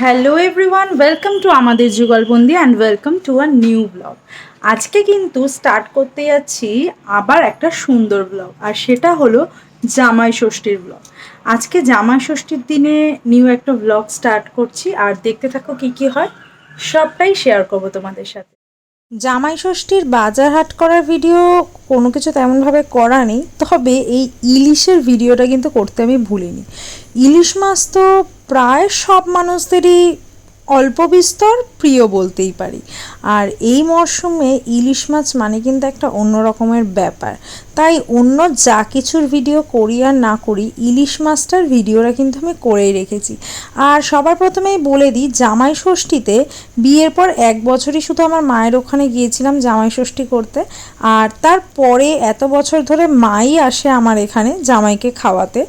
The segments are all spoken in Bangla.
হ্যালো এভরিওয়ান ওয়েলকাম টু আমাদের Jugalbandi and welcome to a new blog আজকে কিন্তু স্টার্ট করতে যাচ্ছি আবার একটা সুন্দর ব্লগ আর সেটা হলো জামাই ষষ্ঠীর ব্লগ আজকে জামাই ষষ্ঠীর দিনে নিউ একটা ব্লগ স্টার্ট করছি, আর দেখতে থাকো কি কি হয়, সবটাই শেয়ার করব তোমাদের সাথে। জামাই ষষ্ঠীর বাজার হাট করার ভিডিও কোনো কিছু তেমনভাবে করা নেই, তবে এই ইলিশের ভিডিওটা কিন্তু করতে আমি ভুলিনি। ইলিশ মাছ তো প্রায় সব মানুষদেরই অল্প বিস্তর প্রিয় বলতেই পারি। আর এই মরশুমে ইলিশ মাছ মানে কিন্তু একটা অন্য রকমের ব্যাপার। তাই অন্য যা কিছুর ভিডিও করি আর না করি, ইলিশ মাছটার ভিডিওরা কিন্তু আমি করেই রেখেছি। আর সবার প্রথমেই বলে দিই, জামাই ষষ্ঠীতে বিয়ের পর এক বছরই শুধু আমার মায়ের ওখানে গিয়েছিলাম জামাই ষষ্ঠী করতে। আর তারপরে এত বছর ধরে মাই আসে আমার এখানে জামাইকে খাওয়াতে।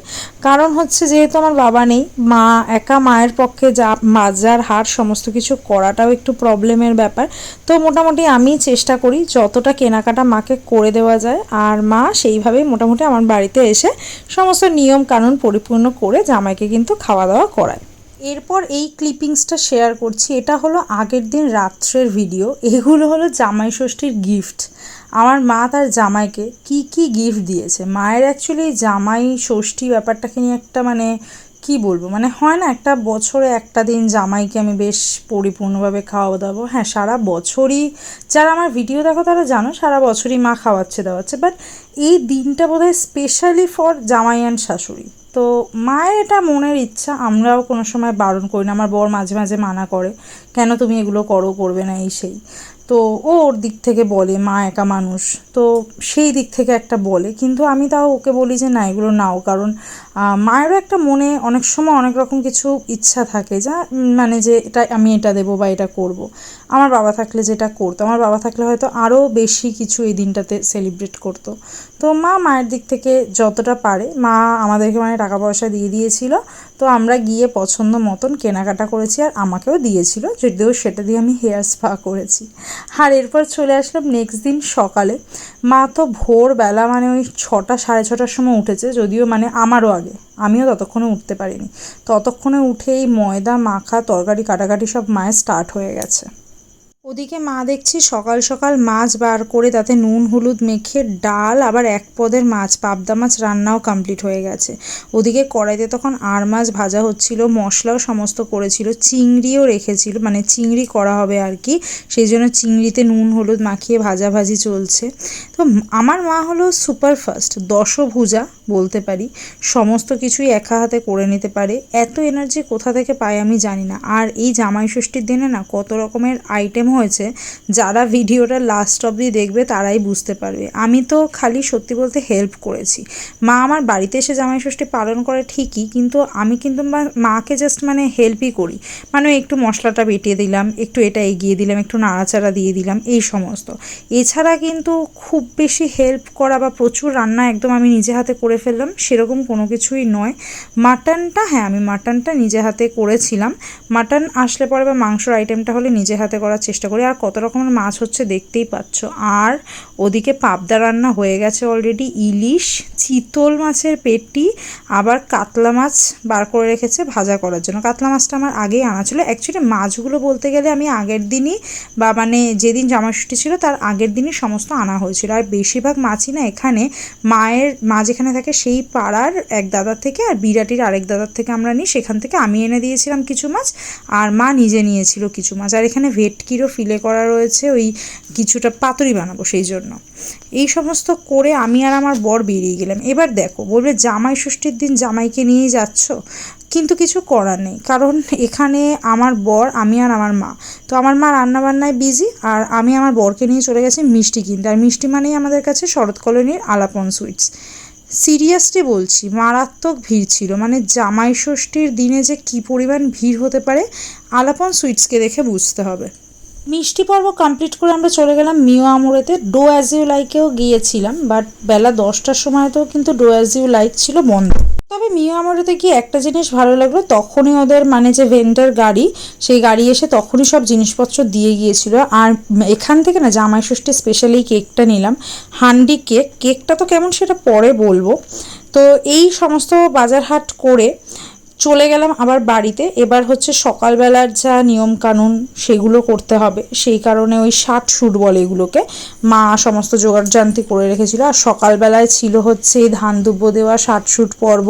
কারণ হচ্ছে যেহেতু আমার বাবা নেই, মা একা মায়ের পক্ষে যা বাজার হাট সমস্ত কিছু করাটাও একটু প্রবলেমের ব্যাপার। তো মোটামুটি আমি চেষ্টা করি যতটা কেনাকাটা মাকে করে দেওয়া যায়। আর মা সেইভাবেই মোটামুটি আমার বাড়িতে এসে সমস্ত নিয়ম কানুন পরিপূর্ণ করে জামাইকে কিন্তু খাওয়া দাওয়া করায়। এরপর এই ক্লিপিংসটা শেয়ার করছি। এটা হলো আগের দিন রাত্রের ভিডিও এগুলো হলো জামাই ষষ্ঠীর গিফট আমার মা তার জামাইকে কি কি গিফট দিয়েছে? মায়ের অ্যাকচুয়ালি জামাই ষষ্ঠী ব্যাপারটাকে নিয়ে একটা মানে কি বলব? মানে হয় না একটা বছরে একটা দিন জামাইকে আমি বেশ পরিপূর্ণভাবে খাওয়া দাওয়াবো হ্যাঁ সারা বছরই যারা আমার ভিডিও দেখো তারা জানো, সারা বছরই মা খাওয়াচ্ছে দাওয়াচ্ছে। বাট এই দিনটা বোধহয় স্পেশালি ফর জামাই অ্যান্ড শাশুড়ি। তো মায়ের এটা মনের ইচ্ছা, আমরাও কোনো সময় বারণ করি না। আমার বর মাঝে মাঝে মানা করে, কেন তুমি এগুলো করো, করবে না এই সেই? তো ও ওর দিক থেকে বলে, মা একা মানুষ। তো সেই দিক থেকে একটা বলে। কিন্তু আমি তাও ওকে বলি যে, না, এগুলো নাও। কারণ মায়েরও একটা মনে অনেক সময় অনেক রকম কিছু ইচ্ছা থাকে যা মানে যে, এটা আমি এটা দেবো বা এটা করব। আমার বাবা থাকলে যেটা করতো, আমার বাবা থাকলে হয়তো আরও বেশি কিছু এই দিনটাতে সেলিব্রেট করতো। তো মা মায়ের দিক থেকে যতটা পারে, মা আমাদেরকে মানে টাকা পয়সা দিয়ে দিয়েছিল। তো আমরা গিয়ে পছন্দ মতন কেনাকাটা করেছি আর আমাকেও দিয়েছিল। যদিও সেটা দিয়ে আমি হেয়ার স্পা করেছি। আর এরপর চলে আসলাম নেক্সট দিন সকালে। মা তো ভোরবেলা মানে ওই ছটা, সাড়ে ছটার সময় উঠেছে, যদিও মানে আমারও আগে। আমিও ততক্ষণে উঠতে পারিনি। ততক্ষণে উঠেই ময়দা, মাখা, তরকারি, কাটাকাটি সব মায়ের স্টার্ট হয়ে গেছে। ওদিকে মা দেখছি সকাল সকাল মাছ বার করে তাতে নুন, হলুদ মেখে ডাল, আবার এক পদের মাছ, পাবদা মাছ রান্নাও কমপ্লিট হয়ে গেছে। ওদিকে কড়াইতে তখন আর মাছ ভাজা হচ্ছিল, মশলাও সমস্ত করেছিল, চিংড়িও রেখেছিল মানে চিংড়ি করা হবে আর কি, সেই জন্য চিংড়িতে নুন, হলুদ মাখিয়ে ভাজাভাজি চলছে। তো আমার মা হলো সুপার ফাস্ট দশভুজা বলতে পারি, সমস্ত কিছুই একা হাতে করে নিতে পারে, এত এনার্জি কোথা থেকে পায় আমি জানি না। আর এই জামাই ষষ্ঠীর দিনে না কত রকমের আইটেম হয়েছে, যারা ভিডিওটা লাস্ট অবধি দেখবে তারাই বুঝতে পারবে। আমি তো খালি সত্যি বলতে হেল্প করেছি। মা আমার বাড়িতে এসে জামাই ষষ্ঠী পালন করে ঠিকই, কিন্তু আমি কিন্তু মাকে জাস্ট মানে হেল্পই করি। মানে একটু মশলাটা বেটিয়ে দিলাম, একটু এটা এগিয়ে দিলাম, একটু নাড়াচাড়া দিয়ে দিলাম, এই সমস্ত। এছাড়া কিন্তু খুব বেশি হেল্প করা বা প্রচুর রান্না একদম আমি নিজে হাতে করে ফেললাম, সেরকম কোনো কিছুই নয়। মাটনটা হ্যাঁ আমি মাটনটা নিজে হাতে করেছিলাম। মাটন আসলে পরে বা মাংসর আইটেমটা হলে নিজে হাতে করার চেষ্টা করি, আর কত রকমের মাছ হচ্ছে দেখতেই পাচ্ছ। আর ওদিকে পাবদা রান্না হয়ে গেছে অলরেডি ইলিশ, চিতল মাছের পেটি আবার কাতলা মাছ বার করে রেখেছে ভাজা করার জন্য। কাতলা মাছটা আমার আগেই আনা ছিল। অ্যাকচুয়ালি মাছগুলো বলতে গেলে আমি আগের দিনই বা মানে যেদিন জামাষষ্ঠী ছিল তার আগের দিনই সমস্ত আনা হয়েছিল। আর বেশিরভাগ মাছই না এখানে মায়ের, মা যেখানে থাকে সেই পাড়ার এক দাদার থেকে আর বিরাটির আরেক দাদার থেকে আমরা নিই। সেখান থেকে আমি এনে দিয়েছিলাম কিছু মাছ, আর মা নিজে নিয়েছিল কিছু মাছ। আর এখানে ভেটকিরও ফিলে করা রয়েছে, ওই কিছুটা পাতুরি বানাবো সেই জন্য। এই সমস্ত করে আমি আর আমার বর বেরিয়ে গেলাম। এবার দেখো, বলবে, জামাই ষষ্ঠীর দিন জামাইকে নিয়ে যাচ্ছ? কিন্তু কিছু করার নেই, কারণ এখানে আমার বর, আমি আর আমার মা। তো আমার মা রান্নাবান্নায় বিজি আর আমি আমার বরকে নিয়ে চলে গেছি মিষ্টি কিনতে। আর মিষ্টি মানেই আমাদের কাছে শরৎ কলোনির আলাপন সুইটস সিরিয়াসলি বলছি, মারাত্মক ভিড় ছিল। মানে জামাই ষষ্ঠীর দিনে যে কী পরিমাণ ভিড় হতে পারে আলাপন সুইটসকে দেখে বুঝতে হবে। মিষ্টি পর্ব কমপ্লিট করে আমরা চলে গেলাম মিও আমুরেতে। ডো অ্যাজ ইউ লাইকেও গিয়েছিলাম বাট বেলা দশটার সময়তেও কিন্তু ডো অ্যাজ ইউ লাইক ছিল বন্ধ। তবে মিও আমুরেতে গিয়ে একটা জিনিস ভালো লাগল, তখনই ওদের মানে যে ভেন্ডার গাড়ি, সেই গাড়ি এসে তখনই সব জিনিসপত্র দিয়ে গিয়েছিল। আর এখান থেকে না, জামাই ষষ্ঠী স্পেশালি কেকটা নিলাম, হান্ডি কেক কেকটা তো কেমন সেটা পরে বলব। তো এই সমস্ত বাজার হাট করে চলে গেলাম আবার বাড়িতে। এবার হচ্ছে সকালবেলার যা নিয়ম কানুন সেগুলো করতে হবে। সেই কারণে ওই ষাট শুট বলে এগুলোকে। মা সমস্ত জোগাড় জানতে করে রেখেছিল। আর সকালবেলায় ছিল হচ্ছে ধান দুব্য দেওয়া ষাট শুট পর্ব।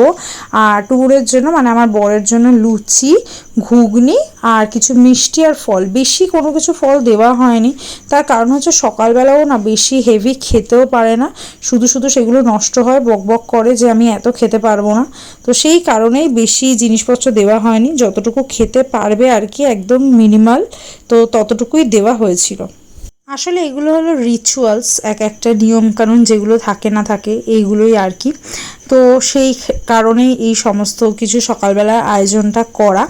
আর টুকুরের জন্য মানে আমার বরের জন্য লুচি ঘুগনি আর কিছু মিষ্টি আর ফল। বেশি কোনো কিছু ফল দেওয়া হয়নি। তার কারণ হচ্ছে সকালবেলাও না বেশি হেভি খেতেও পারে না। শুধু শুধু সেগুলো নষ্ট হয়, বক বক করে যে আমি এত খেতে পারব না। তো সেই কারণেই বেশি জিনিসপত্র দেওয়া হয়নি। যতটুকু খেতে পারবে আর কি, একদম মিনিমাল তো ততটুকুই দেওয়া হয়েছিল। আসলে এগুলো হলো রিচুয়ালস এক একটা নিয়মকানুন যেগুলো থাকে না থাকে, এইগুলোই আর কি। তো সেই কারণেই এই সমস্ত কিছু সকালবেলার আয়োজনটা করা।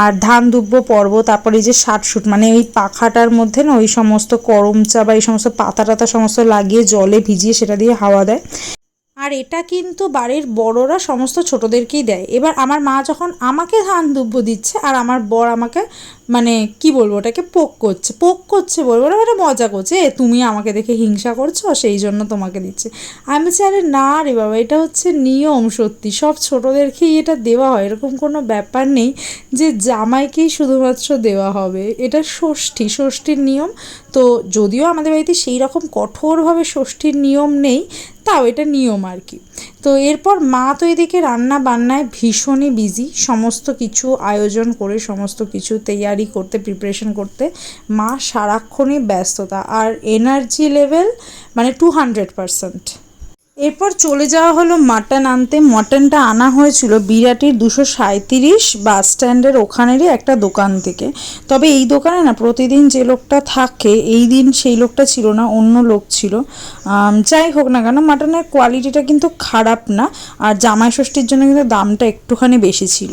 আর ধান দুব্য পর্ব, তারপরে এই যে শুট মানে ওই পাখাটার মধ্যে না ওই সমস্ত করম চা বা এই সমস্ত পাতা টাতা সমস্ত লাগিয়ে জলে ভিজিয়ে সেটা দিয়ে হাওয়া দেয়। আর এটা কিন্তু বাড়ির বড়রা সমস্ত ছোটদেরকেই দেয়। এবার আমার মা যখন আমাকে ধান দুব্য দিচ্ছে আর আমার বর আমাকে মানে কি বলব ওটাকে, পোক করছে পোক করছে বলব না মানে মজা করছে, এ, তুমি আমাকে দেখে হিংসা করছ, সেই জন্য তোমাকে দিচ্ছে। আমি বলছি, আরে না রে বাবা, এটা হচ্ছে নিয়ম সত্যি, সব ছোটোদেরকেই এটা দেওয়া হয়, এরকম কোনো ব্যাপার নেই যে জামাইকেই শুধুমাত্র দেওয়া হবে, এটা ষষ্ঠী, ষষ্ঠীর নিয়ম। তো যদিও আমাদের বাড়িতে সেই রকম কঠোরভাবে ষষ্ঠীর নিয়ম নেই, তাও এটা নিয়ম আর কি। তো এরপর মা তো এদিকে রান্না বান্নায় ভীষণই বিজি সমস্ত কিছু আয়োজন করে, সমস্ত কিছু তৈয়ারি করতে প্রিপারেশন করতে, মা সারাক্ষণই ব্যস্ততা আর এনার্জি লেভেল মানে টু হান্ড্রেড পারসেন্ট এরপর চলে যাওয়া হলো মাটন আনতে। মটনটা আনা হয়েছিল বিরাটির দুশো সাঁত্রিশ বাস স্ট্যান্ডের ওখানেরই একটা দোকান থেকে। তবে এই দোকানে না প্রতিদিন যে লোকটা থাকে, এই দিন সেই লোকটা ছিল না, অন্য লোক ছিল। যাই হোক না কেন মাটনের কোয়ালিটিটা কিন্তু খারাপ না, আর জামাই ষষ্ঠীর জন্য কিন্তু দামটা একটুখানি বেশি ছিল।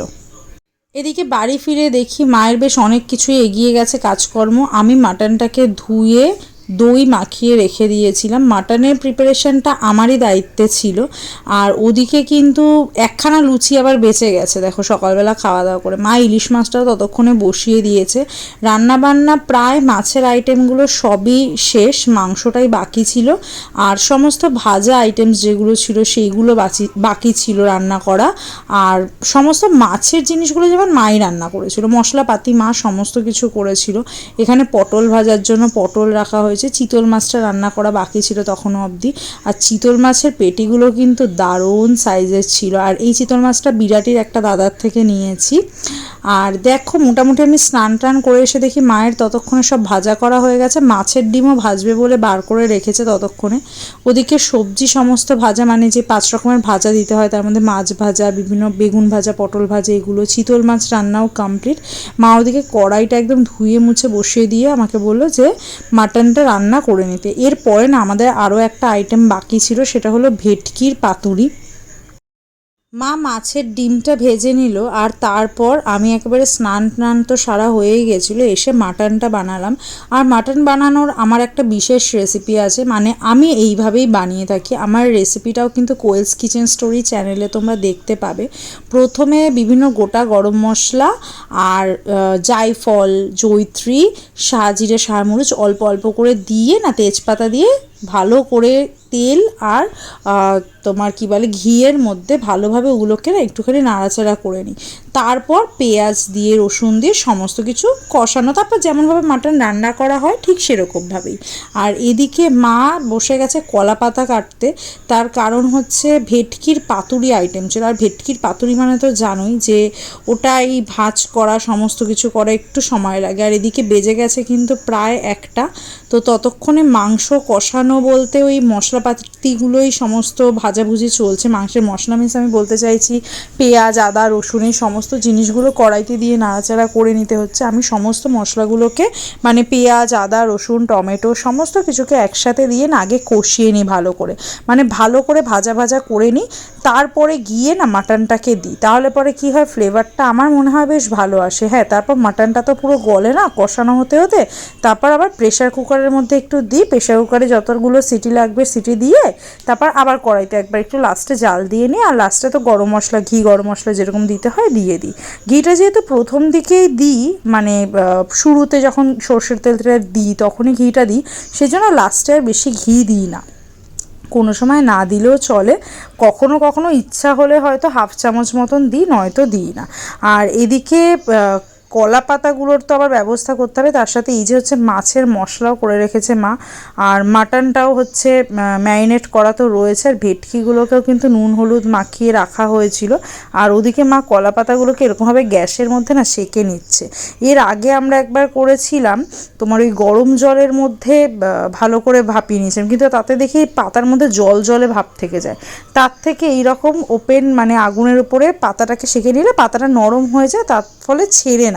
এদিকে বাড়ি ফিরে দেখি মায়ের বেশ অনেক কিছুই এগিয়ে গেছে কাজকর্ম। আমি মাটনটাকে ধুয়ে দই মাখিয়ে রেখে দিয়েছিলাম। মাটনের প্রিপারেশনটা আমারই দায়িত্বে ছিল। আর ওদিকে কিন্তু একখানা লুচি আবার বেঁচে গেছে। দেখো, সকালবেলা খাওয়া দাওয়া করে। মা ইলিশ মাছটাও ততক্ষণে বসিয়ে দিয়েছে। রান্না বান্না প্রায় মাছের আইটেমগুলো সবই শেষ। মাংসটাই বাকি ছিল। আর সমস্ত ভাজা আইটেমস যেগুলো ছিল, সেইগুলো বাকি বাকি ছিল রান্না করা। আর সমস্ত মাছের জিনিসগুলো যেমন মাই রান্না করেছিল। মশলাপাতি মা সমস্ত কিছু করেছিল। এখানে পটল ভাজার জন্য পটল রাখা হয়েছে। হয়েছে চিতল মাছটা রান্না করা বাকি ছিল তখনও অবধি। আর চিতল মাছের পেটিগুলো কিন্তু দারুণ সাইজের ছিল। আর এই চিতল মাছটা বিরাটির একটা দাদার থেকে নিয়েছি। আর দেখো, মোটামুটি আমি স্নান টান করে এসে দেখি মায়ের ততক্ষণে সব ভাজা করা হয়ে গেছে। মাছের ডিমও ভাজবে বলে বার করে রেখেছে ততক্ষণে। ওদিকে সবজি সমস্ত ভাজা মানে যে পাঁচ রকমের ভাজা দিতে হয়, তার মধ্যে মাছ ভাজা, বিভিন্ন বেগুন ভাজা, পটল ভাজা, এগুলো চিতল মাছ রান্নাও কমপ্লিট মা ওদিকে কড়াইটা একদম ধুয়ে মুছে বসিয়ে দিয়ে আমাকে বলল যে, মাটনটা রান্না করে নিতে। এরপরে না আমাদের আরও একটা আইটেম বাকি ছিল, সেটা হলো ভেটকির পাতুরি। মা মাছের ডিমটা ভেজে নিল আর তারপর আমি একেবারে স্নান টান তো সারা হয়েই গেছিল, এসে মাটনটা বানালাম। আর মাটন বানানোর আমার একটা বিশেষ রেসিপি আছে মানে আমি এইভাবেই বানিয়ে থাকি। আমার রেসিপিটাও কিন্তু কোয়েলস কিচেন স্টোরি চ্যানেলে তোমরা দেখতে পাবে। প্রথমে বিভিন্ন গোটা গরম মশলা আর জায়ফল জৈত্রী সাজিরে সারমরিচ অল্প অল্প করে দিয়ে না তেজপাতা দিয়ে ভালো করে তেল আর তোমার কি বলে, ঘিয়ের মধ্যে ভালোভাবে ওগুলোকে না একটুখানি নাড়াচাড়া করে নিই। তারপর পেঁয়াজ দিয়ে, রসুন দিয়ে সমস্ত কিছু কষানো। তারপর যেমনভাবে মাটন রান্না করা হয়, ঠিক সেরকমভাবেই। আর এদিকে মা বসে গেছে কলা পাতা কাটতে। তার কারণ হচ্ছে ভেটকির পাতুরি আইটেম ছিল। আর ভেটকির পাতুরি মানে তো জানোই যে ওটাই ভাজ করা, সমস্ত কিছু করা একটু সময় লাগে। আর এদিকে বেজে গেছে কিন্তু প্রায় একটা। তো ততক্ষণে মাংস কষানো বলতে ওই মশলাপাতিগুলোই সমস্ত ভাজাভুজি চলছে। মাংসের মশলা মিন্স আমি বলতে চাইছি পেঁয়াজ, আদা, রসুন, এই সমস্ত জিনিসগুলো কড়াইতে দিয়ে নাড়াচাড়া করে নিতে হচ্ছে। আমি সমস্ত মশলাগুলোকে মানে পেঁয়াজ, আদা, রসুন, টমেটো, সমস্ত কিছুকে একসাথে দিয়ে না আগে কষিয়ে নিই ভালো করে। মানে ভালো করে ভাজা ভাজা করে নিই, তারপরে গিয়ে না মাটনটাকে দিই। তাহলে পরে কি হয়, ফ্লেভারটা আমার মনে হয় বেশ ভালো আসে। হ্যাঁ তারপর মাটনটা তো পুরো গলে না, কষানো হতে হতে, তারপর আবার প্রেশার কুকারের মধ্যে একটু দিই। প্রেশার কুকারে যতগুলো সিটি লাগবে সিটি দিয়ে, তারপর আবার কড়াইতে একবার একটু লাস্টে জাল দিয়ে নিই। আর লাস্টে তো গরম মশলা, ঘি গরম মশলা যেরকম দিতে হয়, দিয়ে দিই। ঘিটা যেহেতু প্রথম দিকেই দিই মানে শুরুতে যখন সর্ষের তেলটা দিই তখনই ঘিটা দিই সেই জন্য লাস্টে আর বেশি ঘি দিই না। কোনো সময় না দিলেও চলে, কখনো কখনো ইচ্ছা হলে হয়তো হাফ চামচ মতন দিই, নয়তো দিই না। আর এদিকে কলা পাতাগুলোর তো আবার ব্যবস্থা করতে হবে। তার সাথে এই যে হচ্ছে মাছের মশলাও করে রেখেছে মা। আর মাটনটাও হচ্ছে ম্যারিনেট করা তো রয়েছে। আর ভেটকিগুলোকেও কিন্তু নুন, হলুদ মাখিয়ে রাখা হয়েছিল। আর ওদিকে মা কলা পাতাগুলোকে এরকমভাবে গ্যাসের মধ্যে না সেকে নিচ্ছে। এর আগে আমরা একবার করেছিলাম, তোমার ওই গরম জলের মধ্যে ভালো করে ভাপিয়ে নিয়েছিলাম। কিন্তু তাতে দেখি পাতার মধ্যে জল জলে ভাপ থেকে যায়। তার থেকে এইরকম ওপেন মানে আগুনের উপরে পাতাটাকে সেঁকে নিলে পাতাটা নরম হয়ে যায়, তার ফলে ছেড়ে না।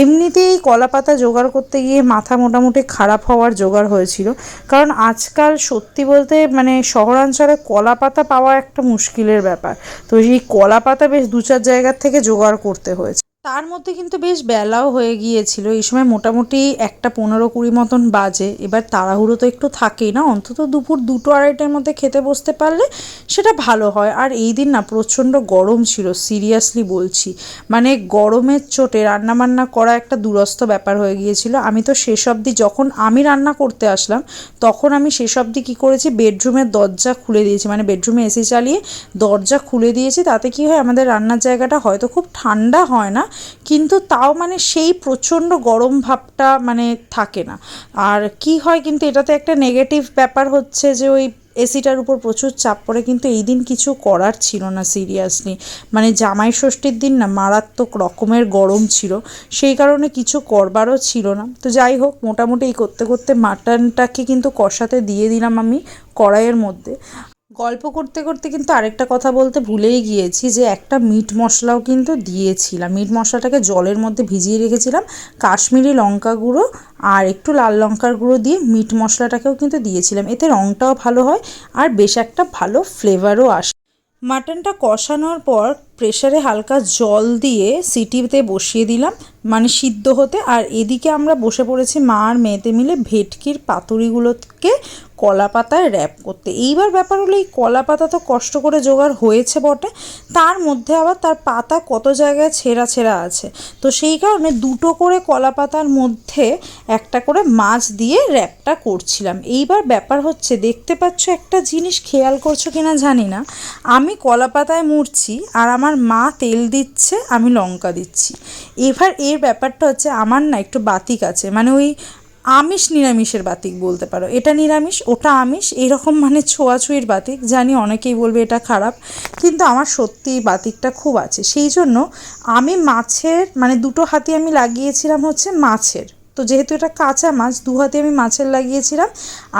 এমনিতেই কলা পাতা জোগাড় করতে গিয়ে মাথা মোটামুটি খারাপ হওয়ার জোগাড় হয়েছিল। কারণ আজকাল সত্যি বলতে মানে শহরাঞ্চলে কলা পাতা পাওয়া একটা মুশকিলের ব্যাপার। তো এই কলা পাতা বেশ দু চার জায়গার থেকে জোগাড় করতে হয়েছে। তার মধ্যে কিন্তু বেশ বেলাও হয়ে গিয়েছিল। এই সময় মোটামুটি একটা পনেরো কুড়ি মতন বাজে। এবার তাড়াহুড়ো তো একটু থাকেই না। অন্তত দুপুর দুটো আড়াইটার মধ্যে খেতে বসতে পারলে সেটা ভালো হয়। আর এই দিন না প্রচণ্ড গরম ছিল, সিরিয়াসলি বলছি। মানে গরমের চোটে রান্নাবান্না করা একটা দুরস্ত ব্যাপার হয়ে গিয়েছিল। আমি তো শেষ অবধি যখন আমি রান্না করতে আসলাম, তখন আমি শেষ অবধি কী করেছি, বেডরুমের দরজা খুলে দিয়েছি। মানে বেডরুমে এসি চালিয়ে দরজা খুলে দিয়েছি। তাতে কি হয়, আমাদের রান্নার জায়গাটা হয়তো খুব ঠান্ডা হয় না। কিন্তু তাও মানে সেই প্রচণ্ড গরম ভাবটা মানে থাকে না। আর কি হয় কিন্তু এটাতে একটা নেগেটিভ ব্যাপার হচ্ছে যে ওই এসিটার উপর প্রচুর চাপ পড়ে, কিন্তু এই দিন কিছু করার ছিল না সিরিয়াসলি মানে জামাই ষষ্ঠীর দিন না মারাত্মক রকমের গরম ছিল, সেই কারণে কিছু করবারও ছিল না। তো যাই হোক, মোটামুটি এই করতে করতে মাটনটাকে কিন্তু কষাতে দিয়ে দিলাম আমি কড়াইয়ের মধ্যে। গল্প করতে করতে কিন্তু আরেকটা কথা বলতে ভুলেই গিয়েছি যে একটা মিট মশলাও কিন্তু দিয়েছিলাম। মিট মশলাটাকে জলের মধ্যে ভিজিয়ে রেখেছিলাম, কাশ্মীরি লঙ্কা গুঁড়ো আর একটু লাল লঙ্কার গুঁড়ো দিয়ে মিট মশলাটাকেও কিন্তু দিয়েছিলাম। এতে রঙটাও ভালো হয় আর বেশ একটা ভালো ফ্লেভারও আসে। মাটনটা কষানোর পর প্রেশারে হালকা জল দিয়ে সিটিতে বসিয়ে দিলাম মানে সিদ্ধ হতে। আর এদিকে আমরা বসে পড়েছি মা আর মেয়েতে মিলে ভেটকির পাতুরিগুলোকে কলা পাতায় র্যাপ করতে। এইবার ব্যাপার হলো, এই কলা পাতা তো কষ্ট করে জোগাড় হয়েছে বটে, তার মধ্যে আবার তার পাতা কত জায়গায় ছেঁড়া ছেঁড়া আছে। তো সেই কারণে দুটো করে কলা পাতার মধ্যে একটা করে মাছ দিয়ে র্যাপটা করছিলাম। এইবার ব্যাপার হচ্ছে, দেখতে পাচ্ছ একটা জিনিস খেয়াল করছ কিনা জানি না। আমি কলা পাতায় মুড়ছি আর আমার মা তেল দিচ্ছে, আমি লঙ্কা দিচ্ছি। এবার এর ব্যাপারটা হচ্ছে, আমার না একটু বাতিক আছে। মানে ওই আমিষ নিরামিষের বাতিক বলতে পারো। এটা নিরামিষ, ওটা আমিষ, এরকম মানে ছোঁয়াছুঁয়ির বাতিক, জানি অনেকেই বলবে এটা খারাপ, কিন্তু আমার সত্যি বাতিকটা খুব আছে। সেই জন্য আমি মাছের মানে দুটো হাতি আমি লাগিয়েছিলাম হচ্ছে মাছের। তো যেহেতু এটা কাঁচা মাছ, দু হাতে আমি মাছের লাগিয়েছিলাম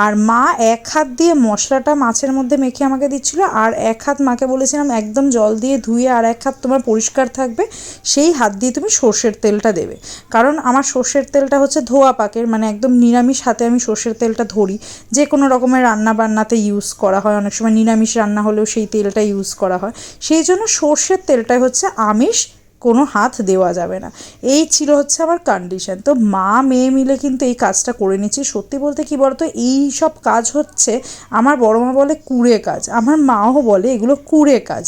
আর মা এক হাত দিয়ে মশলাটা মাছের মধ্যে মেখে আমাকে দিচ্ছিল আর এক হাত মাকে বলেছিলাম একদম জল দিয়ে ধুয়ে আর এক হাত তোমার পরিষ্কার থাকবে, সেই হাত দিয়ে তুমি সর্ষের তেলটা দেবে। কারণ আমার সর্ষের তেলটা হচ্ছে ধোয়া পাকের মানে একদম নিরামিষ হাতে আমি সর্ষের তেলটা ধরি। যে কোনো রকমের রান্না বান্নাতে ইউজ করা হয়, অনেক সময় নিরামিষ রান্না হলেও সেই তেলটা ইউজ করা হয়। সেই জন্য সর্ষের তেলটাই হচ্ছে আমিষ কোনো হাত দেওয়া যাবে না। এই ছিল হচ্ছে আমার কন্ডিশন তো মা, মেয়ে মিলে কিন্তু এই কাজটা করে নিচ্ছি সত্যি বলতে কি বলতো, এই সব কাজ হচ্ছে আমার বড় মা বলে কুড়ে কাজ, আমার মাও বলে এগুলো কুড়ে কাজ।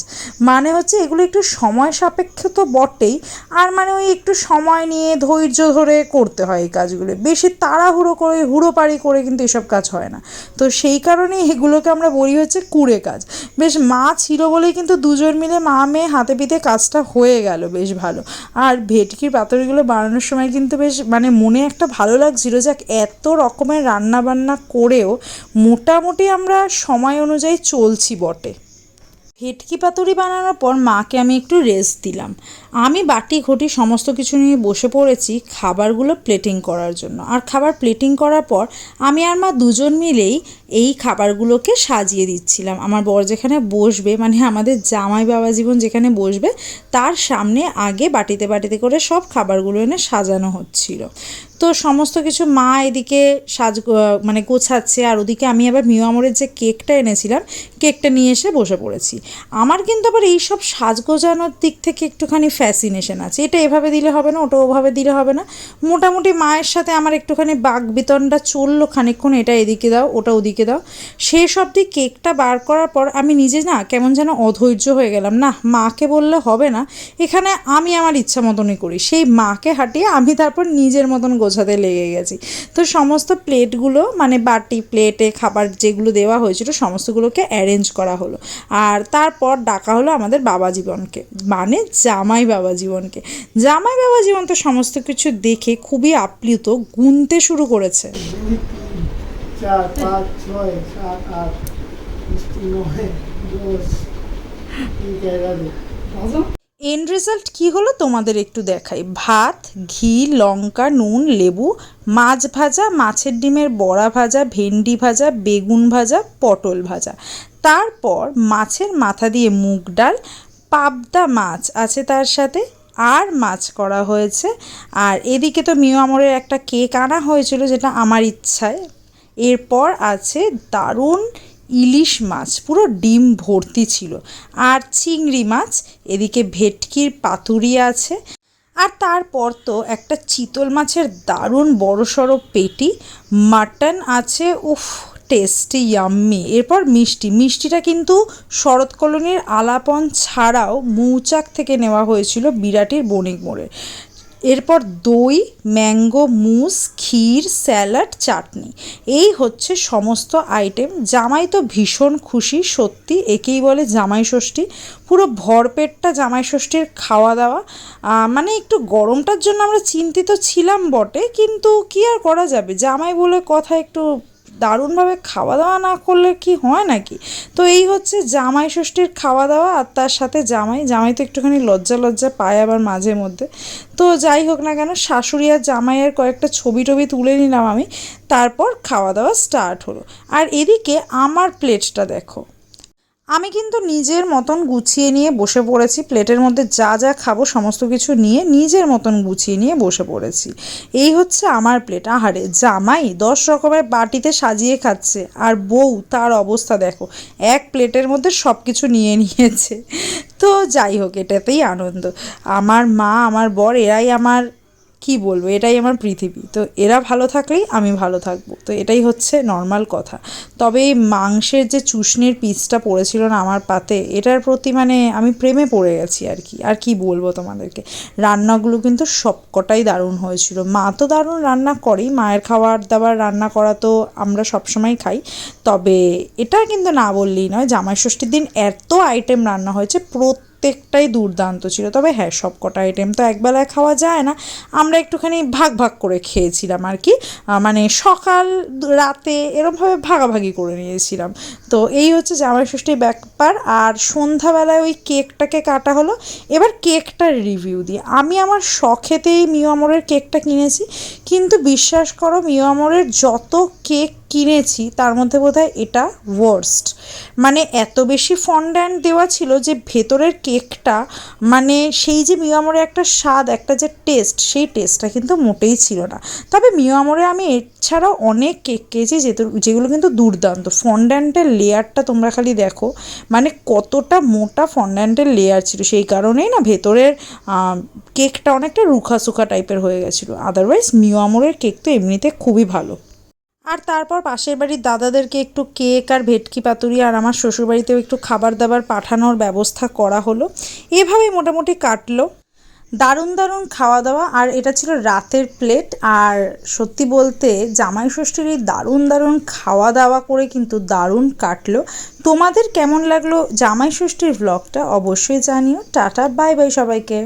মানে হচ্ছে এগুলো একটু সময় সাপেক্ষ তো বটেই, আর মানে ওই একটু সময় নিয়ে ধৈর্য ধরে করতে হয় এই কাজগুলো। বেশি তাড়াহুড়ো করে, হুড়োপাড়ি করে কিন্তু এসব কাজ হয় না। তো সেই কারণেই এগুলোকে আমরা বলি হচ্ছে কুড়ে কাজ। বেশ মা ছিল বলেই কিন্তু দুজন মিলে মা, মেয়ে হাতে পিতে কাজটা হয়ে গেল বেশ ভালো। আর ভেটকির পাতুরিগুলো বানানোর সময় কিন্তু বেশ মানে মনে একটা ভালো লাগছিল যাক এত রকমের রান্না বান্না করেও মোটামুটি আমরা সময় অনুযায়ী চলছি বটে। ভেটকি পাতুরি বানানোর পর মাকে আমি একটু রেস্ট দিলাম। আমি বাটি, ঘটি, সমস্ত কিছু নিয়ে বসে পড়েছি খাবারগুলো প্লেটিং করার জন্য। আর খাবার প্লেটিং করার পর আমি আর মা দুজন মিলেই এই খাবারগুলোকে সাজিয়ে দিচ্ছিলাম। আমার বর যেখানে বসবে মানে আমাদের জামাই বাবা জীবন যেখানে বসবে, তার সামনে আগে বাটিতে বাটিতে করে সব খাবারগুলো এনে সাজানো হচ্ছিল। তো সমস্ত কিছু মা এদিকে সাজ মানে গোছাচ্ছে, আর ওদিকে আমি আবার মিউ আমরের যে কেকটা এনেছিলাম, কেকটা নিয়ে এসে বসে পড়েছি। আমার কিন্তু আবার এই সব সাজ গোজানোর দিক থেকে একটুখানি ফ্যাসিনেশন আছে। এটা এভাবে দিলে হবে না, ওটা ওভাবে দিলে হবে না। মোটামুটি মায়ের সাথে আমার একটুখানি বাঘ বিতনটা চলল খানিকক্ষণ, এটা এদিকে দাও, ওটা ওদিকে দাও। শেষ অবধি কেকটা বার করার পর আমি নিজে না কেমন যেন অধৈর্য হয়ে গেলাম। না, মাকে বললে হবে না, এখানে আমি আমার ইচ্ছা মতনই করি। সেই মাকে হাঁটিয়ে আমি তারপর নিজের মতন গোছাতে লেগে গেছি। তো সমস্ত প্লেটগুলো মানে বাটি প্লেটে, খাবার যেগুলো দেওয়া হয়েছিল, সমস্তগুলোকে অ্যারেঞ্জ করা হলো। আর তারপর ডাকা হলো আমাদের বাবা জীবনকে। মানে জামাই বাবা জীবনকে। জামাই বাবা জীবন তো সমস্ত কিছু দেখে খুবই আপ্লুত, গুনতে শুরু করেছে। এন্ড রেজাল্ট কি হলো তোমাদের একটু দেখাই। ভাত, ঘি, লঙ্কা, নুন, লেবু, মাছ ভাজা, মাছের ডিমের বড়া ভাজা, ভেন্ডি ভাজা, বেগুন ভাজা, পটল ভাজা। তারপর মাছের মাথা দিয়ে মুগ ডাল পাবদা মাছ আছে তার সাথে, আর মাছ করা হয়েছে। আর এদিকে তো মিও আমরের একটা কেক আনা হয়েছিল যেটা আমার ইচ্ছায়। এরপর আছে দারুণ ইলিশ মাছ, পুরো ডিম ভর্তি ছিল। আর চিংড়ি মাছ, এদিকে ভেটকির পাতুরি আছে। আর তারপর তো একটা চিতল মাছের দারুণ বড়সড় পেটি, মাটন আছে, উফ টেস্টি ইয়াম্মি এরপর মিষ্টি। মিষ্টিটা কিন্তু শরৎ কলোনির আলাপন ছাড়াও মৌচাক থেকে নেওয়া হয়েছিল বিরাটির বণিক মোড়ে। এরপর দই, ম্যাঙ্গো, মুস, ক্ষীর, স্যালাড, চাটনি। এই হচ্ছে সমস্ত আইটেম। জামাই তো ভীষণ খুশি, সত্যি। একেই বলে জামাই ষষ্ঠী। পুরো ভরপেটটা জামাই ষষ্ঠীর খাওয়া দাওয়া মানে একটু গরমটার জন্য আমরা চিন্তিত ছিলাম বটে, কিন্তু কি আর করা যাবে? জামাই বলে কথা একটু দারুণভাবে খাওয়া দাওয়া না করলে কি হয় নাকি? তো এই হচ্ছে জামাই ষষ্ঠীর খাওয়া দাওয়া আর তার সাথে জামাই। জামাই তো একটুখানি লজ্জা লজ্জা পায় আবার মাঝে মধ্যে। তো যাই হোক না কেন, শাশুড়ি আর জামাইয়ের কয়েকটা ছবি টবি তুলে নিলাম আমি। তারপর খাওয়া দাওয়া স্টার্ট হলো। আর এদিকে আমার প্লেটটা দেখো। আমি কিন্তু নিজের মতন গুছিয়ে নিয়ে বসে পড়েছি, প্লেটের মধ্যে যা যা খাব সমস্ত কিছু নিয়ে নিজের মতন গুছিয়ে নিয়ে বসে পড়েছি। এই হচ্ছে আমার প্লেট। আহারে, জামাই দশ রকমের বাটিতে সাজিয়ে খাচ্ছে। আর বউ, তার অবস্থা দেখো, এক প্লেটের মধ্যে সব কিছু নিয়ে নিয়েছে। তো যাই হোক, এটাতেই আনন্দ। আমার মা, আমার বর, এরাই আমার কি বলব? এটাই আমার পৃথিবী। তো এরা ভালো থাকলেই আমি ভালো থাকব। তো এটাই হচ্ছে নর্মাল কথা। তবে মাংসের যে চুষনির পিসটা পড়েছিল না আমার পাতে, এটার প্রতি মানে আমি প্রেমে পড়ে গেছি আর কি। আর কি বলব তোমাদেরকে? রান্নাগুলো কিন্তু সবকটাই দারুণ হয়েছিল। মা তো দারুণ রান্না করেই। মায়ের খাবার দাবার রান্না করা তো আমরা সবসময় খাই। তবে এটা কিন্তু না বললেই নয় জামাই ষষ্ঠীর দিন এত আইটেম রান্না হয়েছে প্রত্যেকটাই দুর্দান্ত ছিল। তবে হ্যাঁ সব কটা আইটেম তো একবেলায় খাওয়া যায় না। আমরা একটুখানি ভাগ ভাগ করে খেয়েছিলাম আর কি। মানে সকাল, রাতে এরমভাবে ভাগাভাগি করে নিয়েছিলাম। তো এই হচ্ছে জামাই ষষ্ঠীর ব্যাপার। আর সন্ধ্যাবেলায় ওই কেকটাকে কাটা হলো। এবার কেকটার রিভিউ দিই। আমি আমার শখেতেই মিও আমরের কেকটা কিনেছি। কিন্তু বিশ্বাস করো মিও আমরের যত কেক কিনেছি, তার মধ্যে বোধহয় এটা ওয়ার্স্ট মানে এত বেশি ফন্ড্যান্ট দেওয়া ছিল যে ভেতরের কেকটা মানে সেই যে মিয়ামোরে একটা স্বাদ, একটা যে টেস্ট সেই টেস্টটা কিন্তু মোটেই ছিল না। তবে মিয়ামোরে আমি এছাড়াও অনেক কেক খেয়েছি যেগুলো কিন্তু দুর্দান্ত। ফন্ড্যান্টের লেয়ারটা তোমরা খালি দেখো মানে কতটা মোটা ফন্ড্যান্টের লেয়ার ছিল। সেই কারণেই না ভেতরের কেকটা অনেকটা রুখা সুখা টাইপের হয়ে গেছিল। আদারওয়াইজ মিয়ামোরের কেক তো এমনিতে খুবই ভালো। আর তারপর পাশের বাড়ির দাদাদেরকে একটু কেক আর ভেটকি পাতুরি আর আমার শ্বশুরবাড়িতেও একটু খাবার দাবার পাঠানোর ব্যবস্থা করা হলো। এভাবেই মোটামুটি কাটলো। দারুণ দারুণ খাওয়া দাওয়া আর এটা ছিল রাতের প্লেট। আর সত্যি বলতে জামাই ষষ্ঠীর এই দারুণ দারুণ খাওয়া দাওয়া করে কিন্তু দারুণ কাটলো। তোমাদের কেমন লাগল জামাই ষষ্ঠীর ব্লগটা অবশ্যই জানিও। টাটা, বাই বাই সবাইকে।